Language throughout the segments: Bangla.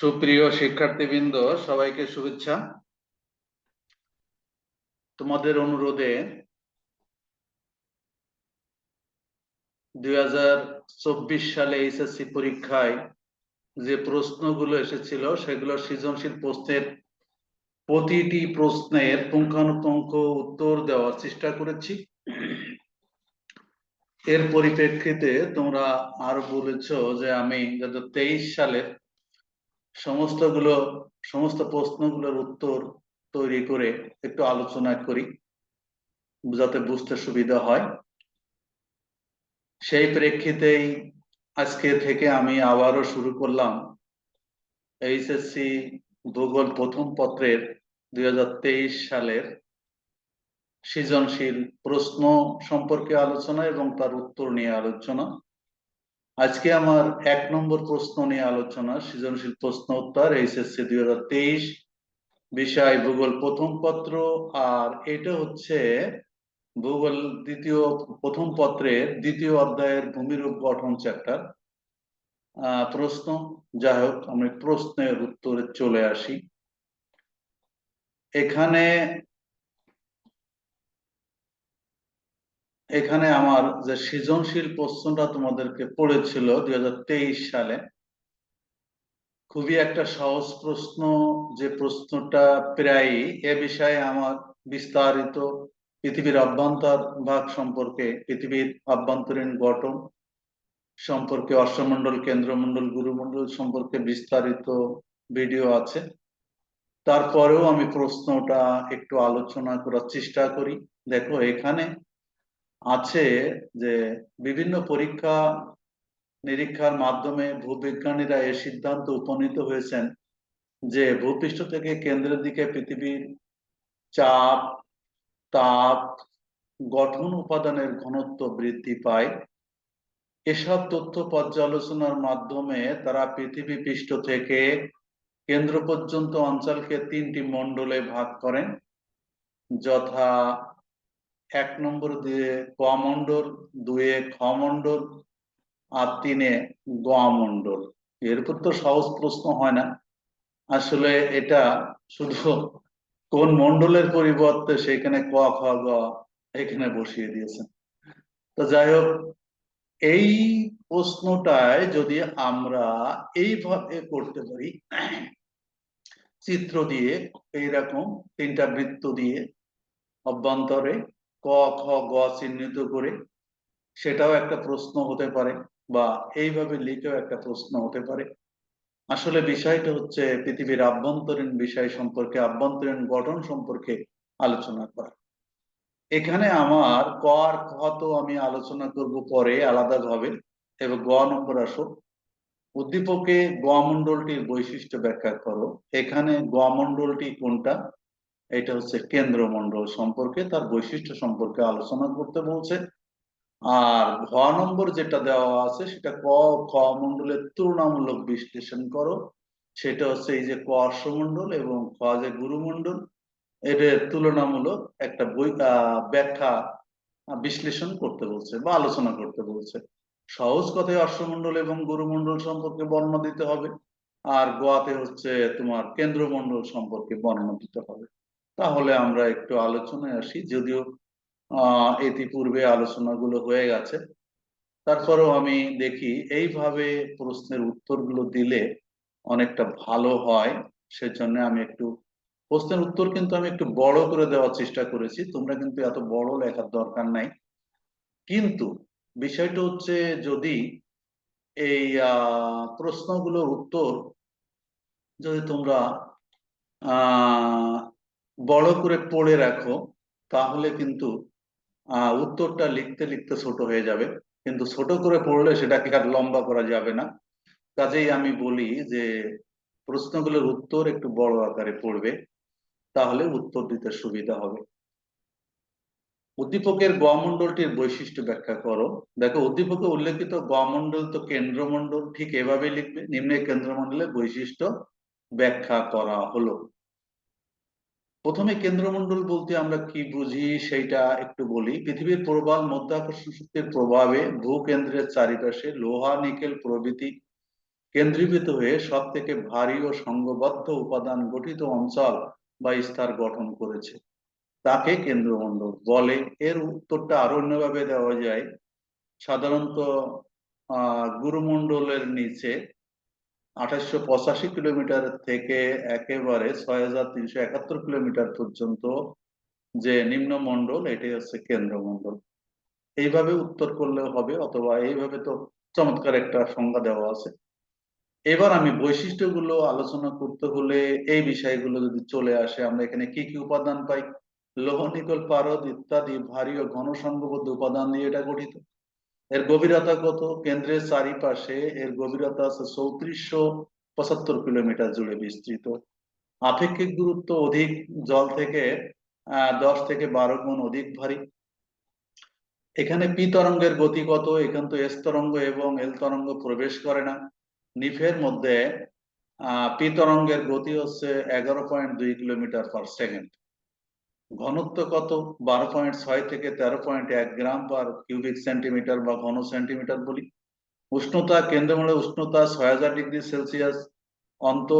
সুপ্রিয় শিক্ষার্থীবৃন্দ, সবাইকে শুভেচ্ছা। তোমাদের অনুরোধে দুই সালে এইচএসসি পরীক্ষায় যে প্রশ্নগুলো এসেছিল, সেগুলো সৃজনশীল প্রশ্নের, প্রতিটি প্রশ্নের পুঙ্খানুপুঙ্খ উত্তর দেওয়ার চেষ্টা করেছি। এর পরিপ্রেক্ষিতে তোমরা আরও বলেছ যে আমি তেইশ সালের সমস্তগুলো, সমস্ত প্রশ্নগুলোর উত্তর তৈরি করে একটু আলোচনা করি, যাতে বুঝতে সুবিধা হয়। সেই প্রেক্ষিতেই আজকে থেকে আমি আবারও শুরু করলাম এইচএসসি ভূগোল প্রথম পত্রের দুই হাজার তেইশ সালের সৃজনশীল প্রশ্ন সম্পর্কে আলোচনা এবং তার উত্তর নিয়ে আলোচনা। আজকে আমার এক নম্বর প্রশ্ন নিয়ে আলোচনা, সৃজনশীল প্রশ্ন উত্তর, এইচএসসি দুই হাজার তেইশ বিষয়, ভূগোল প্রথম পত্র, আর এটা হচ্ছে ভূগোল দ্বিতীয়, প্রথম পত্রের দ্বিতীয় অধ্যায়ের ভূমিরূপ গঠন চ্যাপ্টার প্রশ্ন। যাই হোক, আমি প্রশ্নের উত্তরে চলে আসি। এখানে এখানে আমার যে সৃজনশীল প্রশ্নটা তোমাদেরকে পড়েছিল দুই হাজার তেইশ সালে, খুবই একটা সহজ প্রশ্ন যে প্রশ্নটা প্রায় এ বিষয়ে আমার বিস্তারিত পৃথিবীর অভ্যন্তর ভাগ সম্পর্কে, পৃথিবীর অভ্যন্তরীণ গঠন সম্পর্কে অশ্বমন্ডল কেন্দ্রমন্ডল গুরুমন্ডল সম্পর্কে বিস্তারিত ভিডিও আছে। তারপরেও আমি প্রশ্নটা একটু আলোচনা করার চেষ্টা করি। দেখো, এখানে আছে যে বিভিন্ন পরীক্ষা, নিরীক্ষার মাধ্যমে ভূবিজ্ঞানীরা এ সিদ্ধান্ত উপনীত হয়েছেন যে ভূপৃষ্ঠ থেকে কেন্দ্রের দিকে পৃথিবীর চাপ, তাপ, গঠন উপাদানের ঘনত্ব বৃদ্ধি পায়। এসব তথ্য পর্যালোচনার মাধ্যমে তারা পৃথিবী পৃষ্ঠ থেকে কেন্দ্র পর্যন্ত অঞ্চলকে তিনটি মণ্ডলে ভাগ করেন, যথা এক নম্বর দিয়ে ক মণ্ডল দুয়ে খ মণ্ডল আর তিনে গ মণ্ডল। এরপর তো সহজ প্রশ্ন হয় না। আসলে এটা শুধু কোন মন্ডলের পরিবর্তে সেখানে ক, খ, গ এখানে বসিয়ে দিয়েছেন। তো যাই হোক, এই প্রশ্নটায় যদি আমরা এইভাবে করতে পারি, চিত্র দিয়ে এইরকম তিনটা বৃত্ত দিয়ে অভ্যন্তরে ক, খ, গ চিহ্নিত করে সেটাও একটা প্রশ্ন হতে পারে বা এইভাবে লিখেও একটা প্রশ্ন হতে পারে। আসলে বিষয়টা হচ্ছে পৃথিবীর আভ্যন্তরীণ বিষয় সম্পর্কে, আভ্যন্তরীণ গঠন সম্পর্কে আলোচনা করা। এখানে আমার ক আর খ তো আমি আলোচনা করব পরে আলাদাভাবে। এবং গ নম্বর আসো। উদ্দীপকে গ মন্ডলটির বৈশিষ্ট্য ব্যাখ্যা করো। এখানে গ মন্ডলটি কোনটা? এটা হচ্ছে কেন্দ্রমন্ডল সম্পর্কে, তার বৈশিষ্ট্য সম্পর্কে আলোচনা করতে বলছে। আর ঘ নম্বর যেটা দেওয়া আছে, সেটা ক, খ মন্ডলের তুলনামূলক বিশ্লেষণ করো। সেটা হচ্ছে এই যে ক অশ্বমন্ডল এবং খ যে গুরুমন্ডল এদের তুলনামূলক একটা বই ব্যাখ্যা বিশ্লেষণ করতে বলছে বা আলোচনা করতে বলছে। সহজ কথায় অশ্বমন্ডল এবং গুরুমন্ডল সম্পর্কে বর্ণনা দিতে হবে, আর গোয়াতে হচ্ছে তোমার কেন্দ্রমন্ডল সম্পর্কে বর্ণনা দিতে হবে। তাহলে আমরা একটু আলোচনায় আসি। যদিও ইতিপূর্বে আলোচনাগুলো হয়ে গেছে। তারপরেও আমি দেখি এইভাবে প্রশ্নের উত্তরগুলো দিলে অনেকটা ভালো হয়। সেজন্য আমি একটু, প্রশ্নের উত্তর কিন্তু আমি একটু বড় করে দেওয়ার চেষ্টা করেছি। তোমরা কিন্তু এত বড় লেখার দরকার নাই। কিন্তু বিষয়টা হচ্ছে যদি এই প্রশ্নগুলোর উত্তর যদি তোমরা বড় করে পড়ে রাখো, তাহলে কিন্তু উত্তরটা লিখতে লিখতে ছোট হয়ে যাবে। কিন্তু ছোট করে পড়লে সেটাকে আর লম্বা করা যাবে না। কাজেই আমি বলি যে, প্রশ্নগুলোর উত্তর একটু বড় আকারে পড়বে, তাহলে উত্তর দিতে সুবিধা হবে। উদ্দীপকের গমণ্ডলটির বৈশিষ্ট্য ব্যাখ্যা করো। দেখো, উদ্দীপকে উল্লেখিত গমণ্ডল তো কেন্দ্রমণ্ডল, ঠিক এভাবে লিখবে। নিম্নে কেন্দ্রমণ্ডলের বৈশিষ্ট্য ব্যাখ্যা করা হলো। প্রথমে কেন্দ্রমণ্ডল বলতে আমরা কি বুঝি সেইটা একটু বলি। পৃথিবীর প্রবাল, মধ্যাকর্ষণ শক্তির প্রভাবে ভূকেন্দ্রের চারিপাশে লোহা, নিকেল প্রভৃতি কেন্দ্রীভূত হয়ে সব থেকে ভারী ও সংঘবদ্ধ উপাদান গঠিত অঞ্চল বা স্তর গঠন করেছে। তাকে কেন্দ্রমণ্ডল বলে। এর উত্তরটা আরও অন্যভাবে দেওয়া যায়। সাধারণত, আহ, গুরুমণ্ডলের নিচে আঠাশশো পঁচাশি কিলোমিটার থেকে একেবারে ছয় হাজার তিনশো একাত্তর কিলোমিটার পর্যন্ত যে নিম্নমণ্ডল, এটাই হচ্ছে কেন্দ্রমণ্ডল। এইভাবে উত্তর করলেও হবে অথবা এইভাবে তো চমৎকার একটা সংজ্ঞা দেওয়া আছে। এবার আমি বৈশিষ্ট্যগুলো আলোচনা করতে হলে এই বিষয়গুলো যদি চলে আসে, আমরা এখানে কি কি উপাদান পাই? লৌহ, নিকল, পারদ ইত্যাদি, ভারী ও ঘন সংঘবদ্ধ উপাদান নিয়ে এটা গঠিত। এর গভীরতা কত? কেন্দ্রের চারিপাশে এর গভীরতা আছে চৌত্রিশশো পঁচাত্তর কিলোমিটার জুড়ে বিস্তৃত। আপেক্ষিক গুরুত্ব অধিক, জল থেকে দশ থেকে বারো গুণ অধিক ভারী। এখানে পি তরঙ্গের গতি কত? এখান তো এস তরঙ্গ এবং এল তরঙ্গ প্রবেশ করে না। নিফের মধ্যে, আহ, পি তরঙ্গের গতি হচ্ছে এগারো পয়েন্ট দুই কিলোমিটার পার সেকেন্ড। ঘনত্ব কত? বারো পয়েন্ট ছয় থেকে তেরো পয়েন্ট এক গ্রাম পার কিউবিক সেন্টিমিটার বা ঘন সেন্টিমিটার বলি। উষ্ণতা কেন্দ্রমূলে উষ্ণতা ছয় হাজার ডিগ্রি সেলসিয়াস অন্ত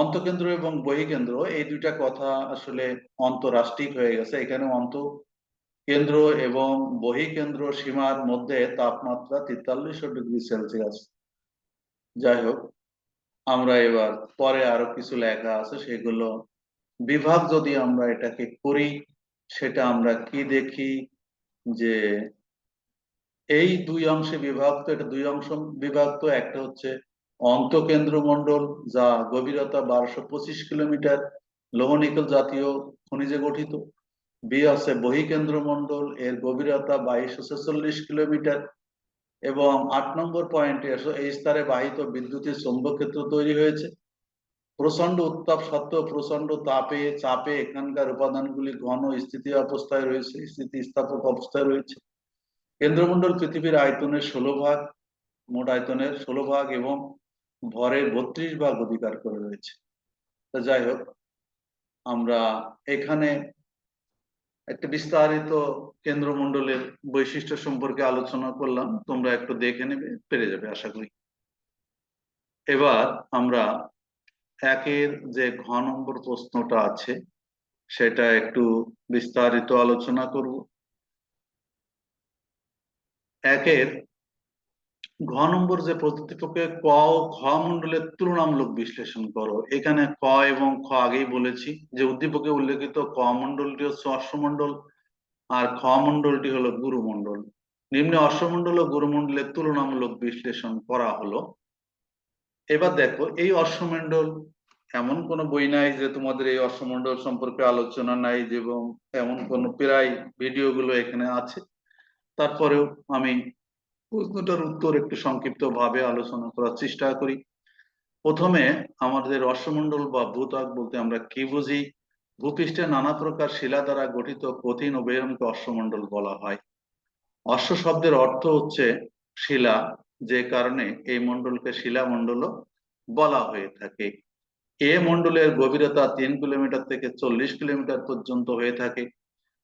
অন্তকেন্দ্র এবং বহিকেন্দ্র, এই দুইটা কথা আসলে অন্তরাষ্ট্রিক হয়ে গেছে। এখানে অন্ত কেন্দ্র এবং বহিকেন্দ্র সীমার মধ্যে তাপমাত্রা তেতাল্লিশশো ডিগ্রি সেলসিয়াস যাই হোক, আমরা এবার পরে আরও কিছু লেখা আছে, সেগুলো বিভাগ যদি আমরা এটাকে করি, সেটা আমরা কি দেখি? যে এই দুই অংশে বিভক্ত এটা দুই অংশ বিভক্ত একটা হচ্ছে অন্তকেন্দ্র মন্ডল যা গভীরতা বারোশো পঁচিশ কিলোমিটার, লোহনিকল জাতীয় খনিজে গঠিত। বি আছে বহিকেন্দ্র মন্ডল এর গভীরতা বাইশশো ছেচল্লিশ কিলোমিটার এবং আট নম্বর পয়েন্টে এই স্তরে বাহিত বিদ্যুতের চৌম্বক ক্ষেত্র তৈরি হয়েছে। প্রচণ্ড উত্তাপ সত্ত্বেও প্রচণ্ড তাপে, চাপে এখানকার উপাদানগুলি ঘন স্থিতি অবস্থায় রয়েছে, স্থিতি স্থাপক অবস্থায় রয়েছে। কেন্দ্রমন্ডল পৃথিবীর আয়তনের ষোলো ভাগ, মোট আয়তনের ষোলো ভাগ এবং ভরের বত্রিশ ভাগ অধিকার করে রয়েছে। তা যাই হোক, আমরা এখানে একটা বিস্তারিত কেন্দ্রমণ্ডলের বৈশিষ্ট্য সম্পর্কে আলোচনা করলাম, তোমরা একটু দেখে নেবে, পেরে যাবে, আশা করি। এবার আমরা একের যে ঘ নম্বর প্রশ্নটা আছে, সেটা একটু বিস্তারিত আলোচনা করব। একের ঘ নম্বর যে প্রতিপক্ষে ক ও খ মন্ডলের তুলনামূলক বিশ্লেষণ করো, এখানে ক এবং খ আগেই বলেছি যে উদ্দীপকে উল্লেখিত ক মন্ডলটি হচ্ছে অশ্বমন্ডল আর খ মন্ডলটি হলো গুরুমন্ডল নিম্নে অশ্বমন্ডল ও গুরুমন্ডলের তুলনামূলক বিশ্লেষণ করা হলো। এবার দেখো, এই অশ্বমন্ডল এমন কোন বই নাই যে তোমাদের এই অশ্বমন্ডল সম্পর্কে আলোচনা নাই যে এবং এমন কোন প্রায় ভিডিও গুলো এখানে আছে। তারপরেও আমি প্রশ্নটার উত্তর একটু সংক্ষিপ্ত ভাবে আলোচনা করার চেষ্টা করি। প্রথমে আমাদের অশ্বমন্ডল বা ভূত্বক বলতে আমরা কি বুঝি? ভূপৃষ্ঠে নানা প্রকার শিলা দ্বারা গঠিত কঠিন ও বেরমকে অশ্বমন্ডল বলা হয়। অশ্ব শব্দের অর্থ হচ্ছে শিলা, যে কারণে এই মন্ডলকে শিলা মন্ডল বলা হয়ে থাকে। এ মন্ডলের গভীরতা তিন কিলোমিটার থেকে চল্লিশ কিলোমিটার পর্যন্ত হয়ে থাকে।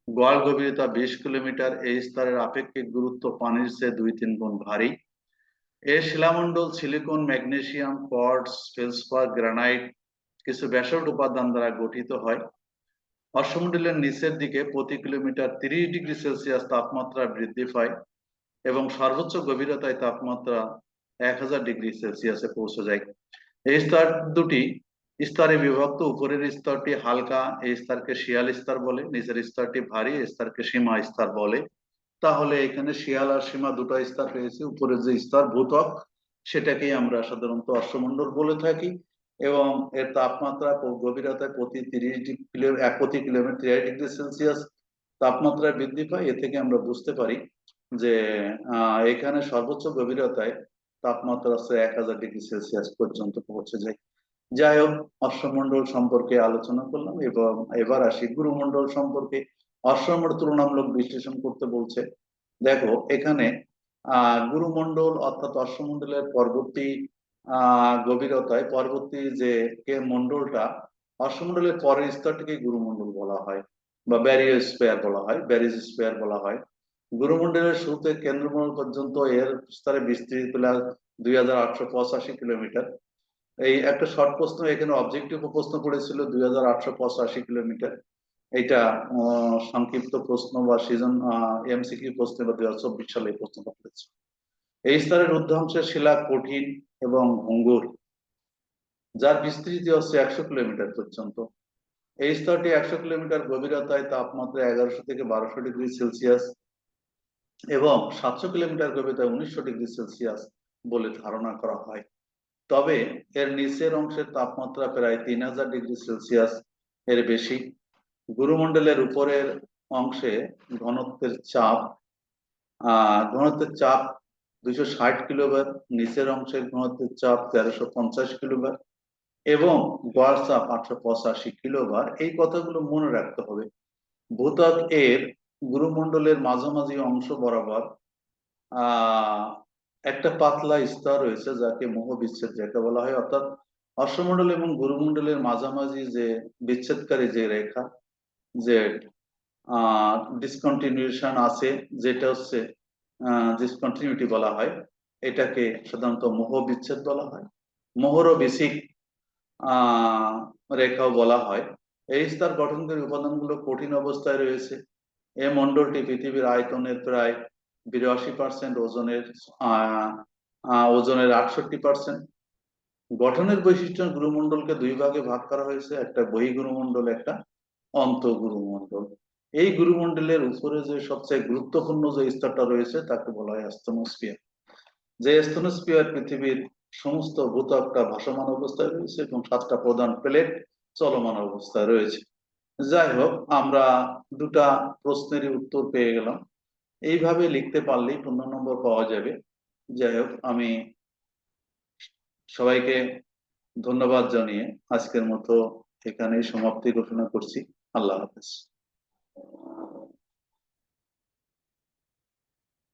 গোয়াল গভীরতা বিশ কিলোমিটার, এই স্তরের আপেক্ষিক গুরুত্ব পানির চেয়ে দুই তিন গুণ ভারী। এ শিলামন্ডল silicon, magnesium quartz feldspar granite কিছু ব্যাসল্ট উপাদান দ্বারা গঠিত হয়। অশ্বমন্ডলের নিচের দিকে প্রতি কিলোমিটার তিরিশ ডিগ্রি সেলসিয়াস তাপমাত্রা বৃদ্ধি পায় এবং সর্বোচ্চ গভীরতায় তাপমাত্রা এক হাজার ডিগ্রি সেলসিয়াসে পৌঁছে যায়। এই স্তর দুটি স্তরে বিভক্ত, উপরের স্তরটি হালকা, এই স্তরকে শিয়াল স্তর বলে, নিচের স্তরটি ভারী স্তরকে সীমা স্তর বলে। তাহলে এখানে শিয়াল আর সীমা দুটো স্তর রয়েছে, উপরের যে স্তর ভূতক সেটাকেই আমরা সাধারণত অশ্বমন্ডল বলে থাকি এবং এর তাপমাত্রা গভীরতায় প্রতি তিরিশ ডিগ্রি প্রতি কিলোমিটার তিরিশ ডিগ্রি সেলসিয়াস তাপমাত্রা বৃদ্ধি পায়। এ থেকে আমরা বুঝতে পারি যে এখানে সর্বোচ্চ গভীরতায় তাপমাত্রা এক হাজার ডিগ্রি সেলসিয়াস পর্যন্ত পৌঁছে যায়। যাই হোক অশ্বমন্ডল সম্পর্কে আলোচনা করলাম এবং এবার আসি গুরুমন্ডল সম্পর্কে। অশ্বমন্ডল তুলনামূলক বিশ্লেষণ করতে বলছে। দেখো, এখানে আহ গুরুমন্ডল অর্থাৎ অশ্বমন্ডলের পরবর্তী আহ গভীরতায় পরবর্তী যে, কে মন্ডলটা অশ্বমন্ডলের পরের স্তরটিকে গুরুমন্ডল বলা হয় বা ব্যারিও স্পেয়ার বলা হয়, ব্যারিজ স্পেয়ার বলা হয়। গুরুমন্ডলের শুরুতে কেন্দ্রমন্ডল পর্যন্ত এর স্তরে বিস্তৃত দুই হাজার আটশো পঁচাশি কিলোমিটার। এই একটা শর্ট প্রশ্ন, এখানে অবজেক্টিভ প্রশ্ন পড়েছিল দুই হাজার আটশো পঁচাশি কিলোমিটার। এটা সংক্ষিপ্ত প্রশ্ন বা সিজন এমসিকিউ প্রশ্ন বা দুই হাজার চব্বিশ সালে এই প্রশ্নটা পড়েছে এই স্তরের উদ্ধাংশের শিলা, কঠিন এবং ভঙ্গুর, যার বিস্তৃতি হচ্ছে একশো কিলোমিটার পর্যন্ত। এই স্তরটি একশো কিলোমিটার গভীরতায় তাপমাত্রা এগারোশো থেকে বারোশো ডিগ্রি সেলসিয়াস এবং সাতশো কিলোমিটার গভীরতায় উনিশশো ডিগ্রি সেলসিয়াস বলে ধারণা করা হয়। তবে এর নিচের অংশের তাপমাত্রা প্রায় তিন হাজার ডিগ্রি সেলসিয়াস এর বেশি। গুরুমণ্ডলের উপরের অংশে ঘনত্বের চাপ ঘনত্বের চাপ দুইশো ষাট কিলোবার, নিচের অংশের ঘনত্বের চাপ তেরোশো পঞ্চাশ কিলোবার এবং গড় চাপ আটশো পঁচাশি কিলোবার। এই কথাগুলো মনে রাখতে হবে। ভূত্বক এর গুরুমণ্ডলের মাঝামাঝি অংশ বরাবর একটা পাতলা স্তর রয়েছে যাকে মোহ বিচ্ছেদ রেখা বলা হয়, অর্থাৎ অশ্বমণ্ডল এবং গুরুমণ্ডলের মাঝামাঝি যে বিচ্ছেদকারী যে রেখা, যে ডিসকন্টিনিউশন আছে, যেটা হচ্ছে ডিসকন্টিনিউটি বলা হয়, এটাকে সাধারণত মোহ বিচ্ছেদ বলা হয়। মোহর বেসিক রেখাও বলা হয়। এই স্তর গঠনকারী উপাদানগুলো কঠিন অবস্থায় রয়েছে। এই মণ্ডলটি পৃথিবীর আয়তনের প্রায় বিরাশি পার্সেন্ট ওজনের ওজনের আটষট্টি পার্সেন্ট গঠনের বৈশিষ্ট্য গুরুমণ্ডলকে দুই ভাগে ভাগ করা হয়েছে, একটা বহিঃগুরুমণ্ডল একটা অন্তঃগুরুমণ্ডল এই গুরুমণ্ডলের উপরে যে সবচেয়ে গুরুত্বপূর্ণ যে স্তরটা রয়েছে, তাকে বলা হয় অ্যাস্তনোস্ফিয়ার যে অ্যাস্তনোস্ফিয়ার পৃথিবীর সমস্ত ভূত্বকটা ভাসমান অবস্থায় রয়েছে এবং সাতটা প্রধান প্লেট চলমান অবস্থায় রয়েছে। যাই হোক, আমরা দুটা প্রশ্নেরই উত্তর পেয়ে গেলাম। এইভাবে লিখতে পারলেই পনেরো নম্বর পাওয়া যাবে। যাই হোক, আমি সবাইকে ধন্যবাদ জানিয়ে আজকের মতো এখানেই সমাপ্তি ঘোষণা করছি। আল্লাহ হাফেজ।